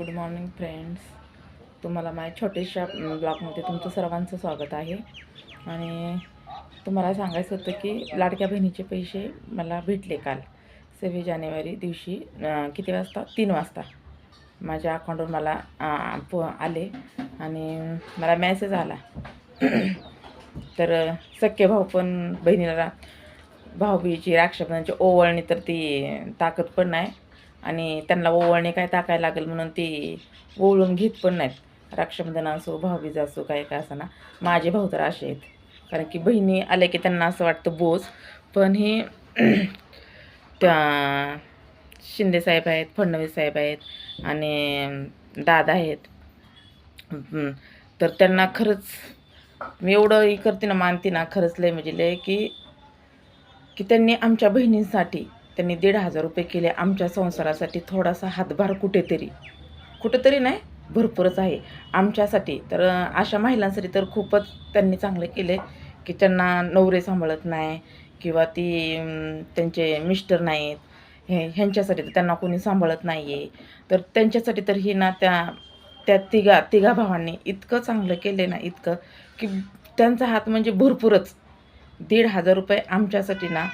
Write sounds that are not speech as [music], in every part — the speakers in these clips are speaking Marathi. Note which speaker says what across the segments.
Speaker 1: Good morning friends. तुम्हाला माझ्या छोट्याशा ब्लॉगमध्ये तुमचं सर्वांचं स्वागत आहे. आणि तुम्हाला सांगायचं होतं की लाडक्या बहिणीचे पैसे मला भेटले काल सव्वीस जानेवारी दिवशी किती वाजता? तीन वाजता. माझ्या अकाउंटवर मला प आले आणि मला मॅसेज आला. [clears throat] तर सख्य सख्खे भाऊ पण बहिणीला भाऊबीची रक्षाबंधनची ओवळणी तर ती ताकद पण नाही. आणि त्यांना ओवळणी काय टाकायला लागेल म्हणून ती ओवळून घेत पण नाहीत. रक्षाबंधन असो भाऊबीज असो काय काय असं ना माझे भाऊ तर असे आहेत. कारण की बहिणी आल्या की त्यांना असं वाटतं बोज. पण हे [clears throat] त्या शिंदे साहेब आहेत फडणवीस साहेब आहेत आणि दादा आहेत. तर त्यांना खरंच मी एवढं हे करते ना मानते ना खरंच लय म्हणजे लय की की त्यांनी आमच्या बहिणींसाठी त्यांनी दीड हजार रुपये केले. आमच्या संसारासाठी थोडासा हातभार कुठेतरी. कुठेतरी नाही भरपूरच आहे. आमच्यासाठी तर अशा महिलांसाठी तर खूपच त्यांनी चांगलं केले की त्यांना नवरे सांभाळत नाही किंवा ती त्यांचे मिस्टर नाहीत. हे ह्यांच्यासाठी तर त्यांना कोणी सांभाळत नाही आहे तर त्यांच्यासाठी तर ही ना त्या त्या तिघा तिघा भावांनी इतकं चांगलं केले ना इतकं की त्यांचा हात म्हणजे भरपूरच. दीड हजार रुपये आमच्यासाठी ना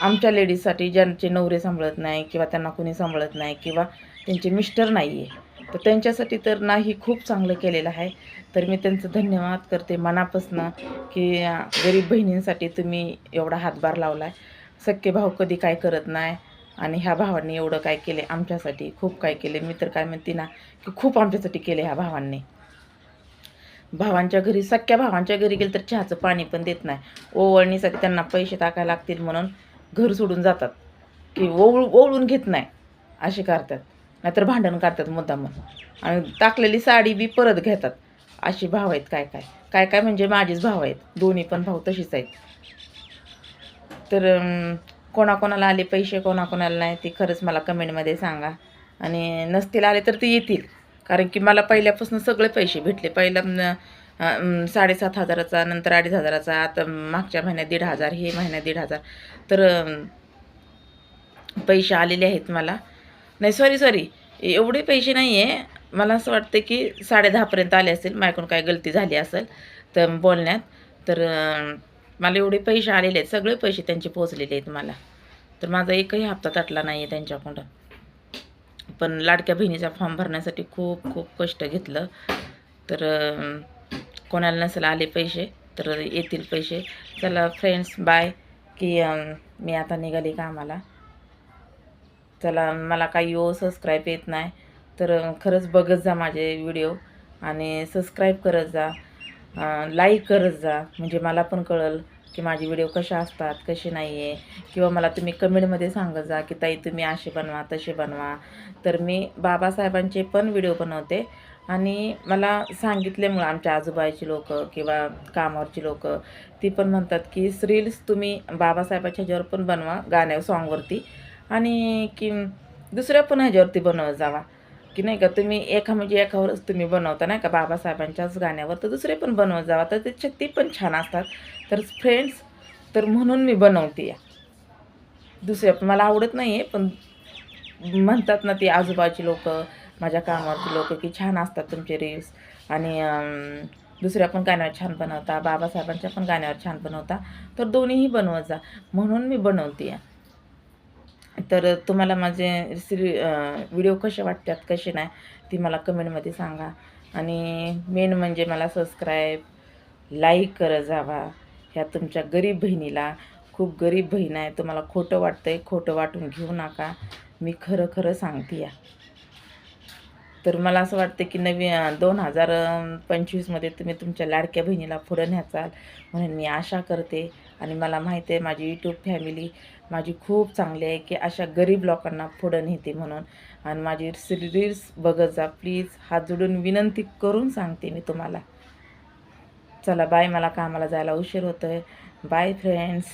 Speaker 1: आमच्या लेडीजसाठी ज्यांचे नवरे सांभाळत नाही किंवा त्यांना कोणी सांभाळत नाही किंवा त्यांचे मिस्टर नाही आहे तर त्यांच्यासाठी तर नाही खूप चांगलं केलेलं आहे. तर मी त्यांचं धन्यवाद करते मनापासनं की गरीब बहिणींसाठी तुम्ही एवढा हातभार लावला आहे सख्खे भाऊ कधी काय करत नाही आणि ह्या भावांनी एवढं काय केले आमच्यासाठी खूप काय केले. मी तर काय म्हणते ना की खूप आमच्यासाठी केले ह्या भावांनी. भावांच्या घरी सख्या भावांच्या घरी गेलं तर चहाचं पाणी पण देत नाही. ओवळणीसाठी त्यांना पैसे टाकायला लागतील म्हणून घर सोडून जातात. की ओवळ ओवळून घेत नाही. असे करतात. नाहीतर भांडण काढतात मुद्दाम आणि टाकलेली साडी बी परत घेतात. अशी भाव आहेत काय काय? काय काय म्हणजे माझेच भाव आहेत. दोन्ही पण भाऊ तशीच आहेत. तर कोणाकोणाला आले पैसे कोणाकोणाला नाही ते खरंच मला कमेंटमध्ये सांगा. आणि नसतील आले तर ते येतील. कारण की मला पहिल्यापासून सगळे पैसे भेटले. पहिला साडेसात हजाराचा नंतर अडीच हजाराचा आता मागच्या महिन्यात दीड हजार हे महिन्यात दीड हजार. तर पैसे आलेले आहेत मला. नाही सॉरी सॉरी एवढे पैसे नाही आहे मला असं वाटतं की साडे दहापर्यंत आले असेल. माझ्याकडून काय गलती झाली असेल तर बोलण्यात. तर मला एवढे पैसे आलेले आहेत. सगळे पैसे त्यांचे पोचलेले आहेत मला. तर माझा एकही हप्ता तटला नाही आहे त्यांच्याकडून. पण लाडक्या बहिणीचा फॉर्म भरण्यासाठी खूप खूप कष्ट घेतलं. तर कोणाला नसेल आले पैसे तर येतील पैसे. चला फ्रेंड्स बाय की मी आता निघाली कामाला. चला मला काही यो सबस्क्राईब येत नाही तर खरंच बघत जा माझे व्हिडिओ आणि सबस्क्राईब करत जा. लाईक करत जा. म्हणजे मला पण कळल की माझे व्हिडिओ कशा असतात कसे नाही आहे किंवा मला तुम्ही कमेंटमध्ये सांगत जा की ताई तुम्ही असे बनवा तसे बनवा. तर मी बाबासाहेबांचे पण व्हिडिओ बनवते. आणि मला सांगितल्यामुळं आमच्या आजूबाजूची लोक किंवा कामावरची लोक ती पण म्हणतात की रील्स तुम्ही बाबासाहेबाच्या ह्याच्यावर पण बनवा गाण्या सॉन्गवरती आणि की दुसऱ्या पण ह्याच्यावरती बनवत जावा. की नाही का तुम्ही एका म्हणजे एकावरच तुम्ही बनवता नाही का? बाबासाहेबांच्याच गाण्यावर तर दुसरे पण बनवत जावा. तर त्याच्यात ते पण छान असतात. तर फ्रेंड्स तर म्हणून मी बनवते या. दुसऱ्या पण मला आवडत नाही आहे पण म्हणतात ना ती आजूबाजूची लोकं माझ्या कामावरती लोक की छान असतात तुमचे रील्स आणि दुसऱ्या पण गाण्यावर छान बनवता बाबासाहेबांच्या पण गाण्यावर छान बनवता. तर दोन्हीही बनवत जा. म्हणून मी बनवते. या तर तुम्हाला माझे सिरी व्हिडिओ कसे वाटतात कसे नाही ती मला कमेंटमध्ये सांगा. आणि मेन म्हणजे मला सबस्क्राईब लाईक करत जावा. ह्या तुमच्या गरीब बहिणीला. खूप गरीब बहीण आहे. तुम्हाला खोटं वाटतंय खोटं वाटून घेऊ नका. मी खरं खरं सांगते या. तर मला असं वाटतं की नवी दोन हजार पंचवीसमध्ये तुम्ही तुमच्या लाडक्या बहिणीला पुढं न्याचाल. म्हणून मी आशा करते आणि मला माहिती आहे माझी यूट्यूब फॅमिली माझी खूप चांगली आहे की अशा गरीब लोकांना पुढं नेते म्हणून. आणि माझी रील्स बघत जा. प्लीज हात जोडून विनंती करून सांगते मी तुम्हाला. चला बाय. मला कामाला जायला उशीर होतो आहे बाय फ्रेंड्स